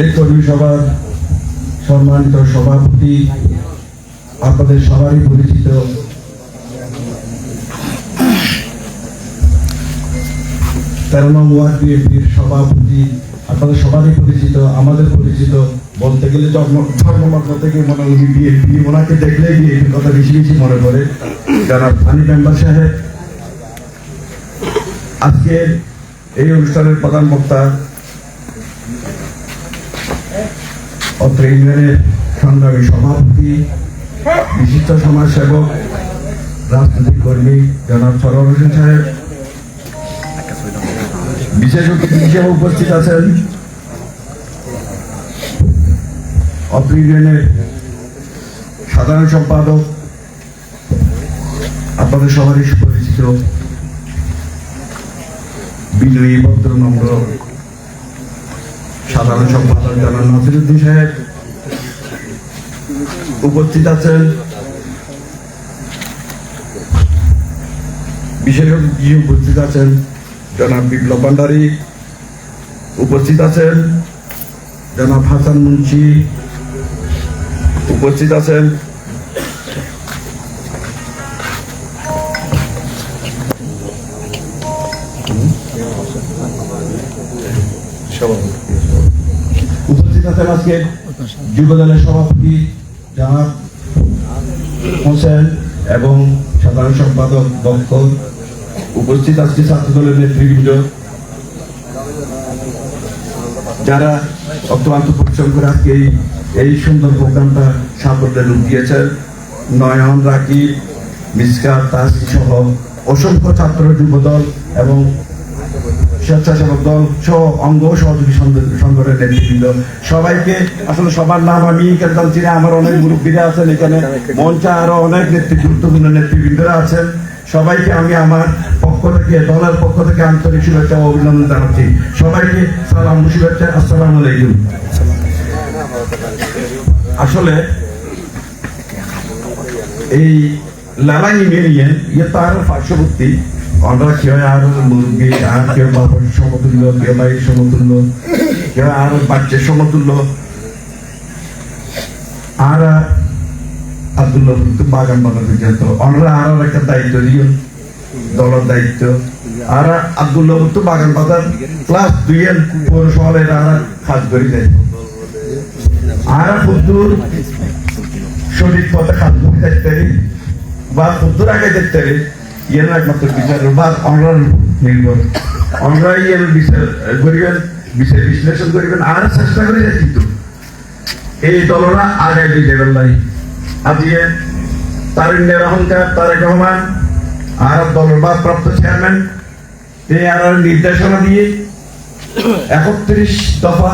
এই কর্মী সভার সম্মানিত সভাপতি, আপনাদের সবারই পরিচিত তেরো নং ওয়ার্ড বিএনপির সভাপতি, আপনাদের সবারই পরিচিত, আমাদের পরিচিত, বলতে গেলে জন্ম ধর্মমত থেকে মনে উনি বিএনপি, ওনাকে দেখলে বিএনপির কথা বেশি বেশি মনে পড়ে। যারা ফানি মেম্বার সাহেব, আজকের এই অনুষ্ঠানের প্রধান বক্তা অত্র ইউনিয়নের সংগ্রামী সভাপতি, বিশিষ্ট সমাজসেবক, রাজনৈতিক কর্মী জনাব সরোয়ার হোসেন সাহেব। বিশেষ অতিথি হিসেবে উপস্থিত আছেন অত্র ইউনিয়নের সাধারণ সম্পাদক, আপনাদের সবারই সুপরিচিত বিনয়ী ভদ্র নম্র সাধারণ সম্পাদক জানান নাসিরুদ্দিন সাহেব। উপস্থিত আছেন বিশেষজ্ঞ উপস্থিত আছেন জনাব বিপ্লব ভান্ডারী। উপস্থিত আছেন জনাব হাসান মুন্সি। উপস্থিত আছেন আজকে যুব দলের সভাপতি জানাব হোসেন এবং সাধারণ সম্পাদক দক্ষ উপস্থিত আজকে ছাত্র দলের নেতৃবৃন্দ। যারা অক্লান্ত পরিশ্রম করে আজকে এই সুন্দর প্রোগ্রামটা সাফল্যে রূপ দিয়েছেন। নয়ন রাকিব, মিসকাত তাসি সহ অসংখ্য ছাত্র যুব দল এবং স্বেচ্ছাসেবক দল সহ অঙ্গ সহযোগী সংগঠনের নেতৃবৃন্দ। সবাইকে আসলে সবার নাম আমি এখানে জানছি না, আমার অনেক মুরব্বীরা আছেন এখানে। মঞ্চে আরও অনেক নেতৃ গুরুত্বপূর্ণ নেতৃবৃন্দরা আছেন। সবাইকে আমি আমার পক্ষ থেকে, দলের পক্ষ থেকে আন্তরিক শুভেচ্ছা ও অভিনন্দন জানাচ্ছি। সবাইকে সালাম শুভেচ্ছা, আসসালামু আলাইকুম। আসলে এই লালাই ইউনিয়ন ইয়ে তো আরও পার্শ্ববর্তী আমরা কেউ আর মুরগি, আর কেউ বাবার সমতুল্য, কেউ ভাইয়ের সমতুল্য, কেউ আর বাচ্চার সমতুল্য। আর আব্দুল্লাহ বাগান যেত আরও একটা দায়িত্ব দিও, দলের দায়িত্ব। আর আব্দুল্লাহ তো বাগান বাজার ক্লাস দুই এর পৌরসভার আর কাজ করে আর ফুদ্দুর সঠিক পথে কাজ করে পারি বা ফুদ্দুর আগে দেখতে ইয়ের একমাত্র বিচার বা আমরা নির্ভর বিশ্লেষণ করিবেন, আর চেষ্টা করি কিন্তু। এই দলরা আগে দিতে পারলাই আজকে তারিণের অহংকার তারেক রহমান আর দলের প্রাপ্ত চেয়ারম্যান তিনি আর নির্দেশনা দিয়ে একত্রিশ দফা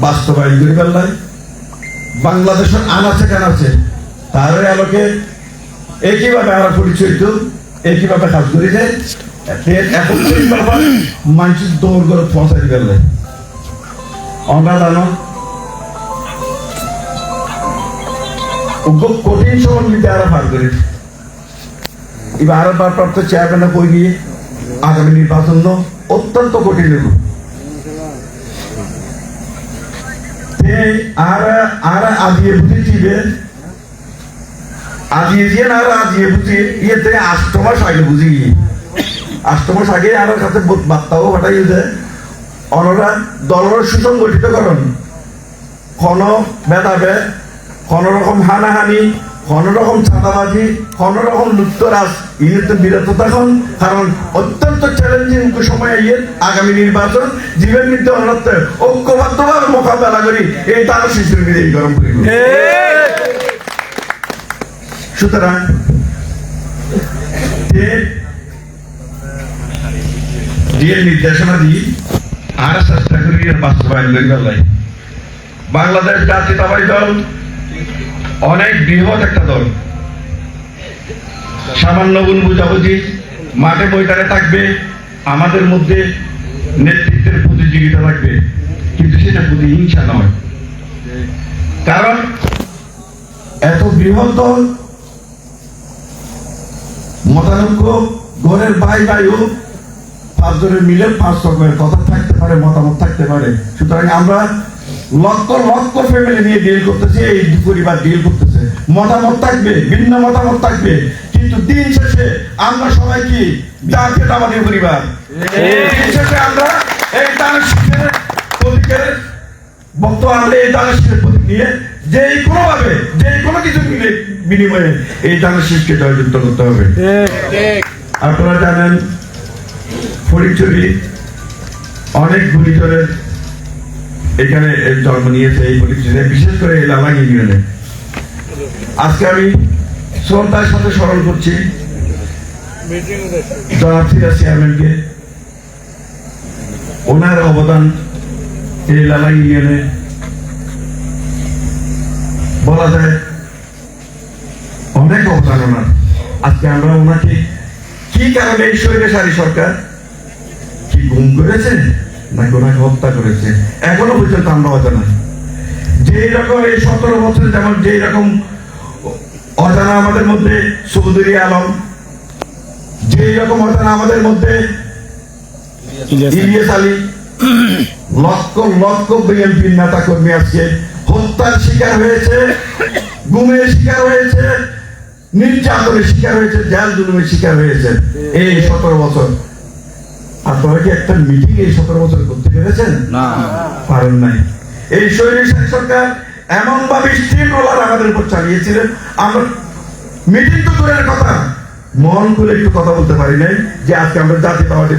বাস্তবায়ন করে ফেললাই বাংলাদেশের আনাচে কানাচে তার আলোকে একইভাবে আমরা একইভাবে কাজ করি যে মানুষের দৌড় করে পৌঁছাই আমরা জানো কঠিন সময় নিতে আরও পার করে। এবার আরও ভারপ্রাপ্ত চেয়ারম্যানে কই গিয়ে আগামী নির্বাচন অত্যন্ত কঠিন তে আর আর বুঝি চিবে আজিয়ে দিয়ে না আজিয়ে বুঝি ইয়েতে আষ্ট মাস আগে বুঝি। আষ্ট মাস আগে আর কাছে বার্তাও পাঠাই যে, অনরা দলের সুসংগঠিত করণ। কোন ভেদাভেদ কোন রকম হানাহানি, কোন রকম চাঁদাবাজি, কোন রকম লুপ্তরাজ ইয়েতে বিরত থাকুন। কারণ অত্যন্ত চ্যালেঞ্জিং সময় ইয়ে আগামী নির্বাচন, জীবন মৃত্যু অনর্থ ঐক্যবদ্ধভাবে মোকাবেলা করি, এই তার শিশুর বিদেয়ী গরম করি সুতরাং যে যে নির্দেশনা আর চেষ্টা দল অনেক বৃহৎ একটা দল। সামান্য ভুল বুঝাবুঝি মাঠে ময়দানে থাকবে, আমাদের মধ্যে নেতৃত্বের প্রতিযোগিতা থাকবে, কিন্তু সেটা প্রতিহিংসা নয়। কারণ এত বৃহৎ দল মতানৈক্য ভাই ভাই হোক পাঁচজনের মিলে পাঁচ রকমের কথা থাকতে পারে, মতামত থাকতে পারে। সুতরাং আমরা লক্ষ লক্ষ ফ্যামিলি নিয়ে ডিল করতেছি, এই পরিবার ডিল করতেছে। মতামত থাকবে, ভিন্ন মতামত থাকবে, কিন্তু দিন শেষে আমরা সবাই কি? জাতীয়তাবাদী পরিবার। দিন শেষে আমরা এই দানের প্রতীকের বক্তব্য আমরা এই দানের প্রতীক নিয়ে যে কোনো ভাবে যে কোনো কিছু বিনিময়ে এই দানের জয়যুক্ত করতে হবে। আপনারা জানেন ফরিদচুরি অনেক গুলিজনের এখানে জন্ম নিয়েছে, এই ফরিদচুরি বিশেষ করে এই লালা ইউনিয়নে। আজকে আমি শ্রদ্ধার সাথে স্মরণ করছি, জনাব চেয়ারম্যানকে। ওনার অবদান এই লালা ইউনিয়নে বলা যায় অনেক অবদান ওনার আজকে আমরা ওনাকে কি কারণে এই স্বৈরাচারী সরকার? কি গুম করেছে নাকি ওনাকে হত্যা করেছে? এখনও পর্যন্ত আমরা অজানা। যে রকম এই সতেরো বছর যেমন যে রকম অজানা আমাদের মধ্যে চৌধুরী আলম যে রকম অজানা আমাদের মধ্যে ইলিয়াস আলী। লক্ষ লক্ষ বিএনপির নেতা কর্মী আজকে হত্যার শিকার হয়েছে গুমের শিকার হয়েছে নির্যাতনের শিকার হয়েছে জেল জুলুমের শিকার হয়েছে। এই সতেরো বছর। আপনারা কি একটা মিটিং এই সতেরো বছর করতে পেরেছেন? না। পারেন নাই। এই স্বৈরাচারী সরকার এমন ভাবে স্টিম রোলার আমাদের উপর চালিয়েছিলেন। আমরা মিটিং তো দূরের কথা। মন করে একটু কথা বলতে পারি নাই যে আজকে আমরা জাতীয়তাবাদী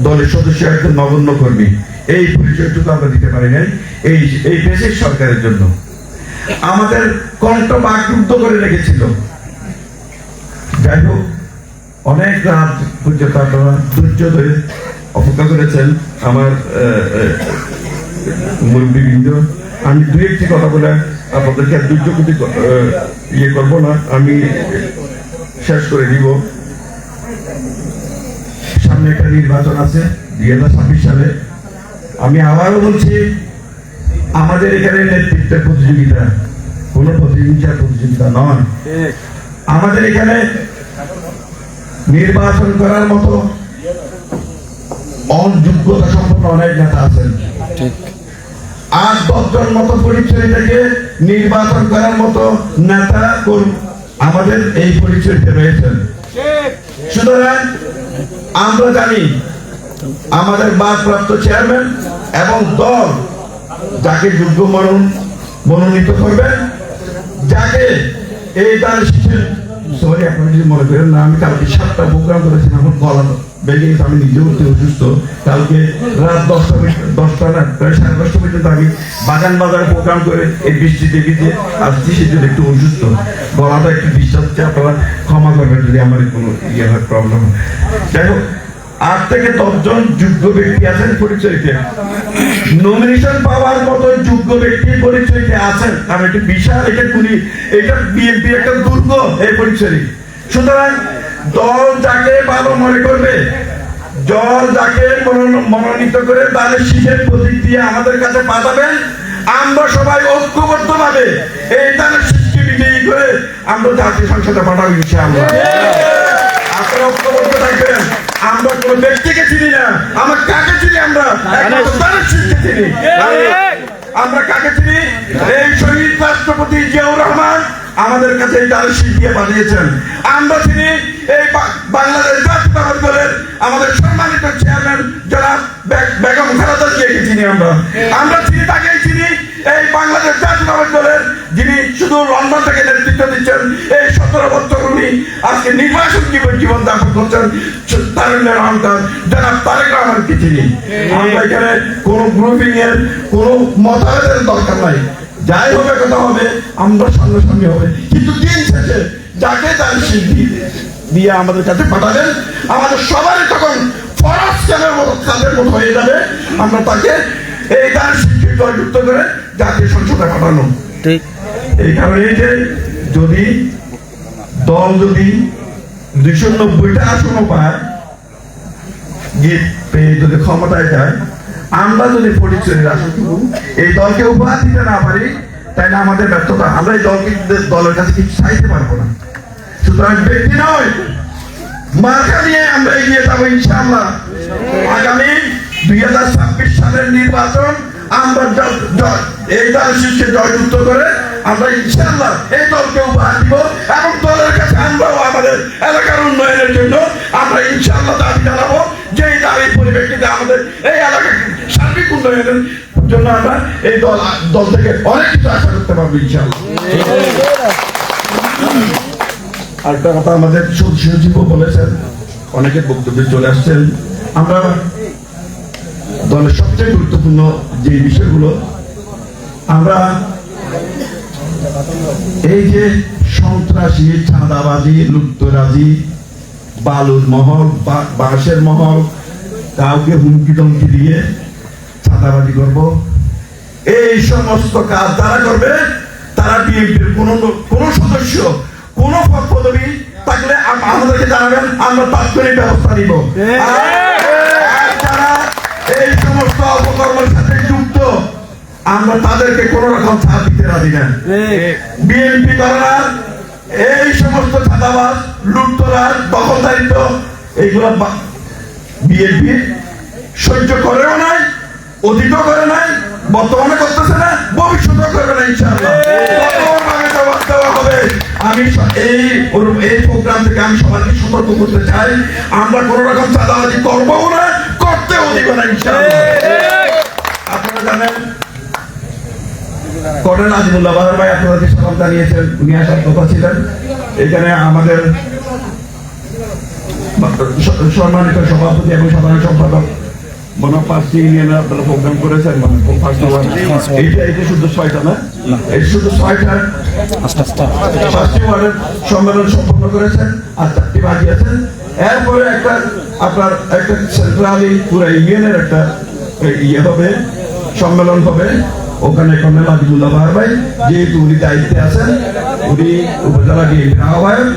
দলের সদস্য একজন নগণ্য কর্মী। এই পরিচয়টুকু আমরা দিতে পারি নাই এই এই দেশের সরকারের জন্য। আমাদের কণ্ঠ বাকরুদ্ধ করে রেখেছিল। যাই হোক অনেক রাত অপেক্ষা করেছেন আমার মুরব্বীবৃন্দ। আমি দুই একটি কথা বলে আপনাদেরকে প্রতি ইয়ে করব না, আমি শেষ করে দিব। সামনে একটা নির্বাচন আছে, দুই হাজার ছাব্বিশ সালে। আমি আবারও বলছি আমাদের এখানে নেতৃত্বের প্রতিযোগিতা কোনো প্রতিযোগিতা প্রতিযোগিতা নয়। আমাদের এখানে নির্বাচন করার মতো অযোগ্যতা সম্পন্ন অনেক নেতা আছেন। ঠিক। আট দশজন মতো পরিচয় থেকে নির্বাচন করার মতো নেতা আমাদের এই পরিচয়টা রয়েছেন। সুতরাং আমরা জানি আমাদের বাদপ্রাপ্ত চেয়ারম্যান এবং দল যাকে যোগ্য মনোন মনোনীত করবেন যাকে এই তার সরি যদি মনে করেন, না, আমি কালকে সাতটা প্রোগ্রাম আমি নিজেও অসুস্থ। কালকে রাত দশটা দশটা না, প্রায় সাড়ে দশটা পর্যন্ত আমি বাগান বাজারে প্রোগ্রাম করে এই আসছি সেজন্য একটু অসুস্থ। গলাটা একটু ডিস্টার্ব হচ্ছে, আপনারা ক্ষমা করবেন যদি আমার কোনো ইয়ে হয় প্রবলেম হয়। যাই হোক আট থেকে দশজন যোগ্য ব্যক্তি আছেন পরিচয়তে নমিনেশন পাওয়ার মতো যোগ্য ব্যক্তি পরিচয়তে আছেন। কারণ এটা বিশাল এটা কুড়ি এটা বিএনপি একটা দুর্গ এই পরিচয় সুতরাং দল যাকে ভালো মনে করবে দল যাকে মনোনীত করে তাদের শীতের প্রতীক দিয়ে আমাদের কাছে পাঠাবেন। আমরা সবাই ঐক্যবদ্ধ ভাবে এই তাদের শীতকে বিজয়ী করে আমরা জাতীয় সংসদে পাঠাবো ইনশাআল্লাহ। আপনারা ঐক্যবদ্ধ থাকবেন। আমরা কোন ব্যক্তিকে চিনি না। আমরা কাকে চিনি আমরা? আমরা কাকে চিনি? এই শহীদ রাষ্ট্রপতি জিয়াউর রহমান আমাদের কাছে এই দারুণ শীত দিয়ে পাঠিয়েছেন। আমরা চিনি এই বাংলাদেশ জাতীয়তাবাদ দলের আমাদের সম্মানিত চেয়ারম্যান যারা বেগম খালেদা জিয়াকে চিনি আমরা। আমরা চিনি তাকেই চিনি। এই বাংলাদেশ জাতীয়তাবাদ দলের যিনি শুধু লন্ডন থেকে নেতৃত্ব দিচ্ছেন এই সতেরো বছর উনি আজকে নির্বাচন জীবন জীবন যাপন করছেন তারুণ্যের যারা তারেক রহমানকে চিনি আমরা এখানে কোনো গ্রুপিং এর কোনো মতামতের দরকার নাই। যাই হবে কথা হবে আমরা সঙ্গে সঙ্গে হবে। কিন্তু দিন শেষে যাকে তার সিদ্ধি দিয়ে আমাদের কাছে পাঠাবেন আমাদের সবারই তখন ফরাস কেনের মতো হয়ে যাবে। আমরা তাকে এই তার শিক্ষিত যুক্ত করে জাতীয় সংসদে পাঠানো। ঠিক। এই কারণে যে যদি দল যদি দুইশো নব্বইটা আসনও পায় পেয়ে যদি ক্ষমতায় যায় আমরা যদি পরিচয়ের আসন এই দলকে উপহার দিতে না পারি তাহলে আমাদের ব্যর্থতা আমরা এই দলকে দলের কাছে কিছু চাইতে পারব না। সুতরাং ব্যক্তি নয় মার্কা নিয়ে আমরা এগিয়ে যাব ইনশাআল্লাহ। আগামী দুই হাজার ছাব্বিশ সালের নির্বাচন আমরা এই জয়যুক্ত করে আমরা ইনশাআল্লাহ এই দলকে উপহার দিব এবং দলের কাছে আমরাও আমাদের এলাকার উন্নয়নের জন্য। আমরা ইনশাআল্লাহ দাবি জানাব যে দাবির পরিপ্রেক্ষিতে আমাদের এই সার্বিক উন্নয়নের জন্য আমরা এই দল দল থেকে অনেক কিছু আশা করতে পারব ইনশাআল্লাহ। আরেকটা কথা আমাদের বলেছেন অনেকে বক্তব্যে চলে আসছেন। আমরা দলের সবচেয়ে গুরুত্বপূর্ণ যে বিষয়গুলো আমরা এই যে সন্ত্রাসী চাঁদাবাজি লুপ্তরাজি বালুর মহল বাঁশের মহল কাউকে হুমকি টমকি দিয়ে চাঁদাবাজি করব। এই সমস্ত কাজ তারা করবে তারা বিএনপির কোন কোন সদস্য কোন পদ পদবি থাকলে আমাদেরকে জানাবেন আমরা তাৎক্ষণিক ব্যবস্থা নিব। আর যারা এই সমস্ত অপকর্মের আমরা তাদেরকে কোন রকম ছাড় দিতে রাজি না। বিএনপি করার এই সমস্ত ছাদাবাজ লুটতরাজ দখলদারিত্ব এইগুলো বিএনপি সহ্য করেও নাই অতীতও করে নাই বর্তমানে করতেছে না ভবিষ্যতেও করবে না ইনশাআল্লাহ। আমি এই এই প্রোগ্রাম থেকে আমি সবাইকে সতর্ক করতে চাই। আমরা কোন রকম চাঁদাবাজি করব না করতেও দিব না ইনশাআল্লাহ। আপনারা জানেন কর্নেল বাহার ভাই আপনাদেরকে সালাম জানিয়েছেন কথা ছিলেন। এখানে আমাদের সম্মানিত সভাপতি এবং সাধারণ সম্পাদক মনে এরপরে আপনার একটা ইউনিয়নের একটা ইয়ে হবে, সম্মেলন হবে। ওখানে আজিবুল্লাহ বাহার ভাই, যেহেতু উনি দায়িত্বে আছেন, উনি উপজেলা বিএনপির আহ্বায়ক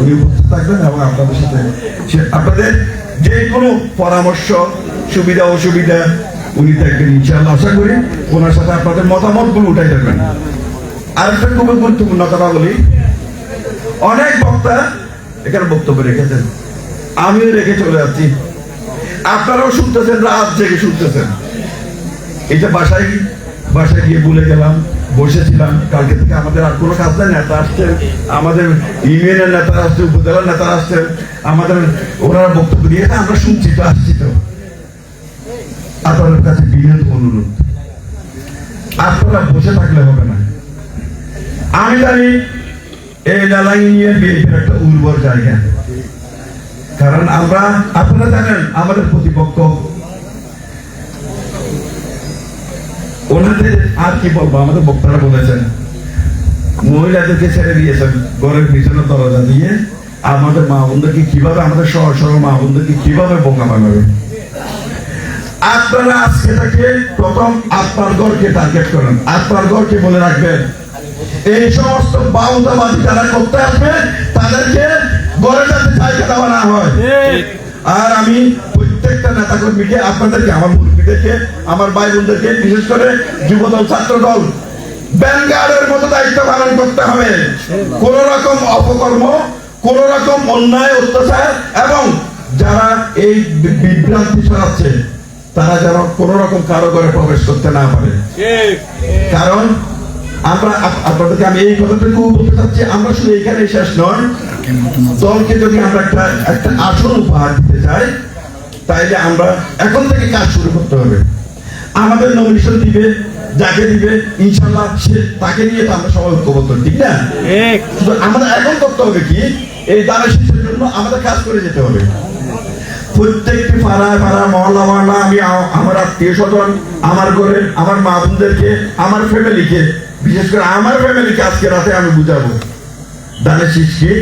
উনি উপস্থিত থাকবেন এবং আপনাদের সাথে আপনাদের যে কোনো পরামর্শ, সুবিধা, অসুবিধা, উনি দেখবেন ইনশাআল্লাহ। আশা করি ওনার সাথে আপনাদের মতামতগুলো উঠাই দেবেন। আরেকটা খুবই গুরুত্বপূর্ণ কথা বলি। অনেক বক্তা এখানে বক্তব্য রেখেছেন। আমিও রেখে চলে যাচ্ছি। আপনারাও শুনতেছেন, রাত জেগে শুনতেছেন। এটা বাসায় বাসায় গিয়ে বলে গেলাম বসেছিলাম। কালকে থেকে আমাদের আর কোনো কাজ নাই নেতা আসছেন আমাদের ইউনিয়নের নেতা আসছে উপজেলার নেতা আসছেন আমাদের ওনারা বক্তব্য দিয়ে হ্যাঁ, আমরা শুনছি তো আসছি তো। আপনাদের কাছে বিনীত অনুরোধ। আপনারা বসে থাকলে হবে না। আমি জানি এই লালা ইউনিয়ন বিএনপির একটা উর্বর জায়গা। কারণ আমরা আপনারা জানেন আমাদের প্রতিপক্ষ ওনাদের আর কি বলব? আমাদের বক্তারা বলেছেন মহিলাদেরকে ছেড়ে দিয়েছেন ঘরের পিছনে দরজা দিয়ে। আমাদের মা বোনদেরকে কীভাবে আমাদের সহ সহ মা বোনদেরকে কীভাবে বোকা বানাবে? আপনারা আজকে থেকে প্রথম আপনার ঘরকে টার্গেট করেন। আপনার ঘরকে বলে রাখবেন এই সমস্ত বাউদাবাদী যারা করতে আসবে তাদেরকে ঘরে যাতে জায়গা দেওয়া না হয়। আর আমি প্রত্যেকটা নেতা কর্মীকে আপনাদেরকে, আমার মুরব্বীদেরকে, আমার ভাই বোনদেরকে বিশেষ করে যুবদল ছাত্র দল ব্যাংগার্ডের মতো দায়িত্ব পালন করতে হবে। কোন রকম অপকর্ম, কোন রকম অন্যায়, অত্যাচার, এবং যারা এই বিভ্রান্তি ছড়াচ্ছে, তারা যেন কোন রকম কারও ঘরে প্রবেশ করতে না পারে। কারণ আমরা আপনাদেরকে আমি এই কথাটুকু বলতে চাচ্ছি, আমরা শুধু এখানে শেষ নয়। দলকে যদি আমরা একটা একটা আসন উপহার দিতে চাই তাইলে আমরা এখন থেকে কাজ শুরু করতে হবে। আমাদের নমিনেশন দিবে যাকে দিবে ইনশাল্লাহ সে তাকে নিয়ে তো আমরা সবাই ঐক্যবদ্ধ ঠিক না? আমাদের এখন করতে হবে কি এই দানা শিশুর জন্য আমাদের কাজ করে যেতে হবে। প্রত্যেকটি পাড়ায় পাড়ায় মহল্লা মহল্লা আমি আমার আত্মীয় স্বজন আমার ঘরে আমার মা বোনদেরকে আমার ফ্যামিলিকে বিশেষ করে আমার ফ্যামিলিকে আজকে রাতে আমি বুঝাবো। দানের শীষকে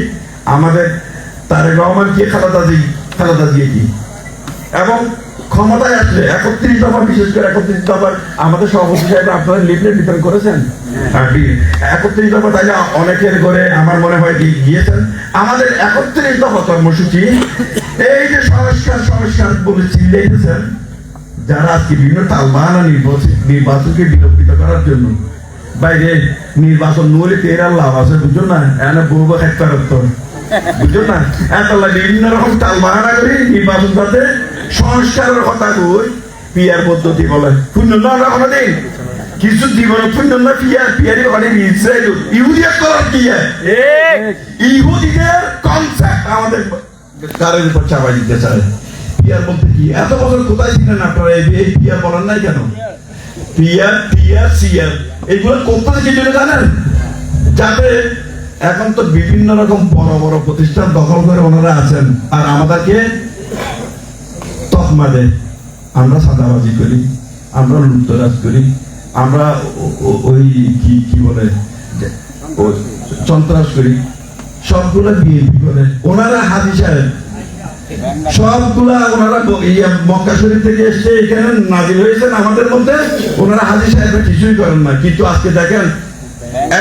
আমাদের তারেক রহমান কি খালেদা জি খালেদা জিয়া কি? এবং ক্ষমতায় আসলে একত্রিশ দফা বিশেষ করে একত্রিশ দফার আমাদের সভাপতি সাহেব আপনারা লিফলেট বিতরণ করেছেন? হ্যাঁ, একত্রিশ দফা তাই অনেকের করে আমার মনে হয় গিয়েছেন। আমাদের একত্রিশ দফা কর্মসূচি এই যে সংস্কার সংস্কার বলে চিল্লাইতেছেন যারা আজকে বিভিন্ন তালবাহানা নির্বাচন নির্বাচনকে বিলম্বিত করার জন্য বাইরে নির্বাচন নলে তেরার লাভ আছে বুঝছ না? এনে পূর্ব হেক্টর বুঝছ না? এতলা বিভিন্ন রকম তালবাহানা করে নির্বাচন করতে সংস্কারের কথা কই? পিয়ার পদ্ধতি বলে। শূন্য না আমরা কোনোদিন কিছু জীবন শূন্য না পিয়ার পিয়ারি ওখানে ইসরায়েল ইহুদিয়া করার কি ইহুদিদের কনসেপ্ট আমাদের কারের উপর চাপা দিতে চায়। পিয়ার বলতে কি? এত বছর কোথায় ছিলেন আপনারা? এই পিয়ার বলেন নাই কেন? পিয়ার পিয়ার সিয়ার এগুলো করতে কি জন্য জানেন? যাতে এখন তো বিভিন্ন রকম বড় বড় প্রতিষ্ঠান দখল করে ওনারা আছেন। আর আমাদেরকে দেয় আমরা সাদাবাজি করি, আমরা লুপ্তরাজ করি, আমরা ওই কি কি বলে সন্ত্রাস করি। সবগুলো বিএনপি করে। ওনারা হাজি সাহেব। সবগুলা ওনারা মক্কা থেকে এখানে হয়েছেন আমাদের মধ্যে, ওনারা হাজি কিছুই করেন না। কিন্তু আজকে দেখেন,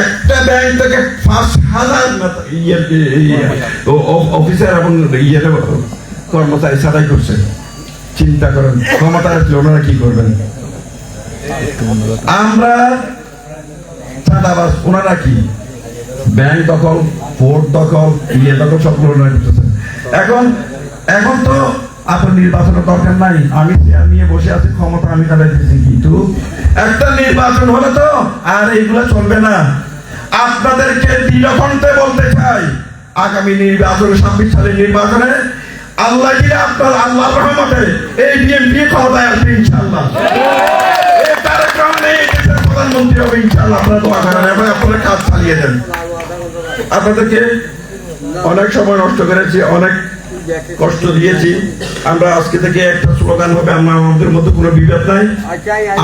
একটা ব্যাংক থেকে পাঁচ হাজার অফিসার এবং ইয়ে কর্মচারী ছাড়াই করছে। চিন্তা করেন ক্ষমতা আসলে ওনারা কি করবেন? আমরা চাঁদাবাজ, ওনারা কি? ব্যাংক দখল পোর্ট দখল ইয়ে দখল, সবগুলো এখন এখন তো আপনার নির্বাচনের দরকার নাই। আমি চেয়ার নিয়ে বসে আছি, ক্ষমতা আমি তাহলে দিচ্ছি কিন্তু একটা নির্বাচন হলে তো আর এইগুলো চলবে না। আপনাদেরকে দৃঢ়কণ্ঠে বলতে চাই, আগামী নির্বাচন, ছাব্বিশ সালের নির্বাচনে আল্লাহ জিরা আপনার আল্লাহ রহমতে এই বিএনপি ক্ষমতায় আসবে ইনশাল্লাহ প্রধানমন্ত্রী হবে ইনশাল্লাহ দোয়া কাজ চালিয়ে দেন। আপনাদেরকে অনেক সময় নষ্ট করেছি, অনেক কষ্ট দিয়েছি। আমরা আজকে থেকে একটা স্লোগান হবে, আমরা আমাদের মধ্যে কোনো বিভেদ নাই,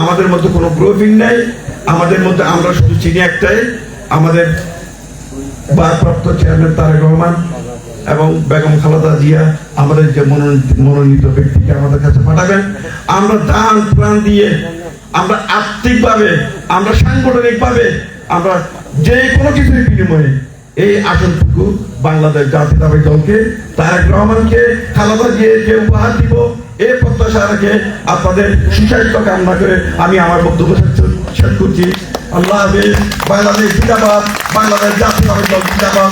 আমাদের মধ্যে কোনো গ্রোভিং নাই, আমাদের মধ্যে আমরা শুধু চিনি একটাই, আমাদের ভারপ্রাপ্ত চেয়ারম্যান তারেক রহমান। এবং বেগম খালেদা জিয়া আমাদের যে মনোনীত ব্যক্তিকে আমাদের কাছে পাঠাবেন। আমরা দান প্রাণ দিয়ে আমরা আর্থিকভাবে, আমরা সাংগঠনিকভাবে, আমরা যে কোনো কিছুর বিনিময়ে এই আসনটুকু বাংলাদেশ জাতীয়তাবাদী দলকে, তারেক রহমানকে, খালেদা জিয়া যে উপহার দিব। এই প্রত্যাশা রেখে আপনাদের সুসাহিত্য কামনা করে আমি আমার বক্তব্য শেষ করছি। আল্লাহ হাফিজ। বাংলাদেশ জিন্দাবাদ। বাংলাদেশ জাতীয়তাবাদী দল জিন্দাবাদ।